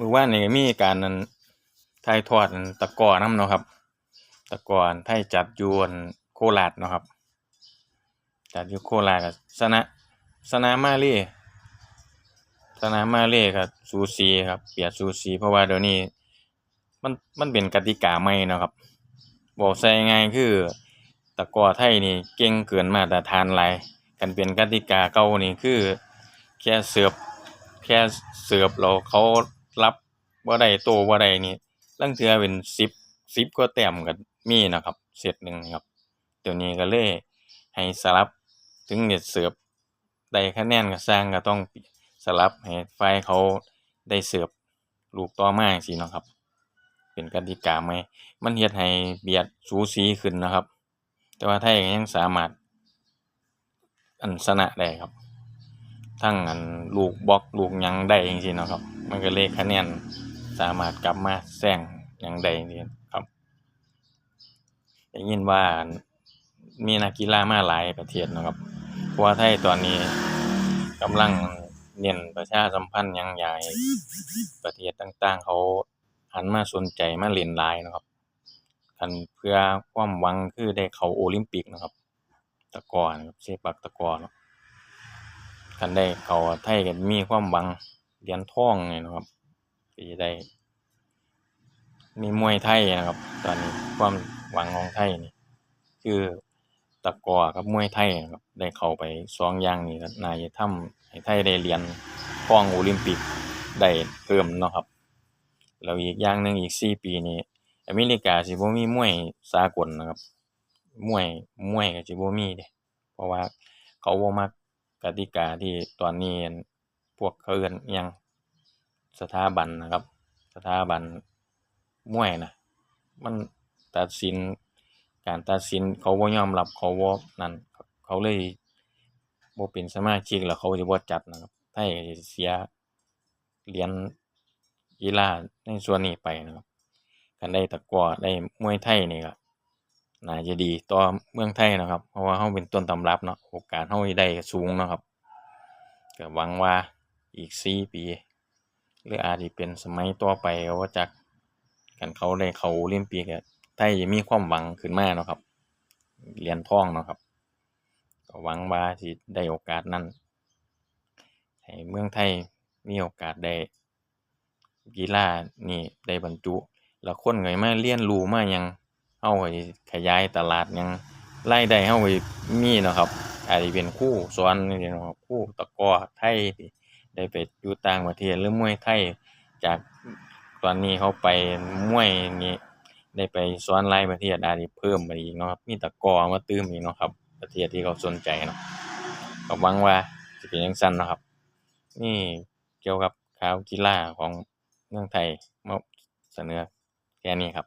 มือวานนี่ก็มีการนั้นถ่ายทอดตะกอนํเนาะครับ ตะกอนไทยจัดยู่อันโคราชเนาะครับ จัดอยู่โคราชก็ชนะสนามมาเลสนามมาเลก็สูสีครับเปียบสูสีเพราะว่าเดี๋ยวนี้มันมันเป็นกติกาใหม่เนาะครับเว้าใส่ง่ายคือตะกอไทยนี่เก่งเกินมาตรฐานหลายคันเป็นกติกาเก่านี่คือ แค่เสิร์ฟแค่เสิร์ฟแล้วเขา รับบ่าได้โต้บ่ได้นี่ลางเทื่อเป็น10 10กว่าแต้มก็มีนะครับเซตหนึ่งครับเดี๋ยวนี้ก็เลยให้สลับถึงจะเสิร์ฟได้คะแนนก็สร้างก็ต้องสลับให้ฝ่ายเขาได้เสิร์ฟลูกต่อมาจั่งซี้เนาะครับ เป็นกติกาใหมมันเฮ็ดให้เบียดสูสีขึ้นนะครับ แต่ว่าไทยยังสามารถ อันชนะได้ครับ ทั้งอันลูกบล็อกลูกยังได้จั่งซี้เนาะครับ มันก็เลยคะแนนสามารถกลับมาแซงหยังได้จั่ครับได้ยินว่ามีนักกีฬามาหลายประเทศนะครับเพราะว่าไทยตอนนี้กำลังเน้นประชาสัมพันธ์ยังอยากให้ประเทศต่างต่างเขาหันมาสนใจมาเล่นหลายนะครับคันเพื่อความหวังคือได้เข้าโอลิมปิกนะครับ ตะกอนครับเซปักตะกอนาะคันได้เข้าไทยก็มีความหวัง เหรียญทองนี่นะครับก็สิได้มีมวยไทยนะครับ ตอนนี้ความหวังของไทยนี่คือตะกอกับมวยไทยนะครับได้เข้าไปสองอย่างนี้นาจะทำให้ไทยได้เหรียญทองโอลิมปิกได้เพิ่มเนาะครับแล้วอีกอย่างหนึ่งอีกสี่ปีนี้อเมริกาสิบ่มีมวยสากลนะครับมวยมวยก็สิบ่มีเดะเพราะว่าเขาบ่มักกติกาที่ตอนนี้ พวกเขาเอิ้นอยังสถาบันนะครับ สถาบันมวยนะมันตัดสินการตัดสินเขาบ่ยอมรับเขาบ่นั่นเขาเลยบ่เป็นสมาชิกแล้วเขาสิบ่จัดนะครับไทยก็สิเสียเหรียญกีฬาในส่วนนี้ไปนะครับคันได้ตะกร้อได้มวยไทยนี่ก็น่าจะดีต่อเมืองไทยนะครับ เพราะว่าเราเป็นต้นตำรับเนาะโอกาสเราได้สูงนะครับก็หวังว่า อีกสี่ปี หรืออาจสิเป็นสมัยต่อไปก็บ่จักคันเขาได้เขาโอลิมปิกก็ไทยจะมีความหวังขึ้นมาเนาะครับเหรียญทองเนาะครับ ก็หวังว่าสิได้โอกาสนั้นให้เมืองไทยมีโอกาสได้กีฬานี้ได้บรรจุ แล้วคนก็สิมาเรียนรู้มายังเราก็ขยายตลาดยังรายได้เราก็มีเนาะครับอาจสิเป็นครูสอนจั่งซี้เนาะครับครูตะก้อไทยที่ ได้ไปอยู่ต่างประเทศหรือมวยไทยจากตอนนี้เขาไปมวยนี่ได้ไปสอนหลายประเทศอาจสิเพิ่มไปอีกเนาะครับมีตะกอมาเติมอีกเนาะครับ ประเทศที่เขาสนใจเนาะก็หวังว่าสิเป็นจั่งซั้นนะครับ นี่เกี่ยวกับข่าวกีฬาของเมืองไทยมาเสนอแค่นี้ครับ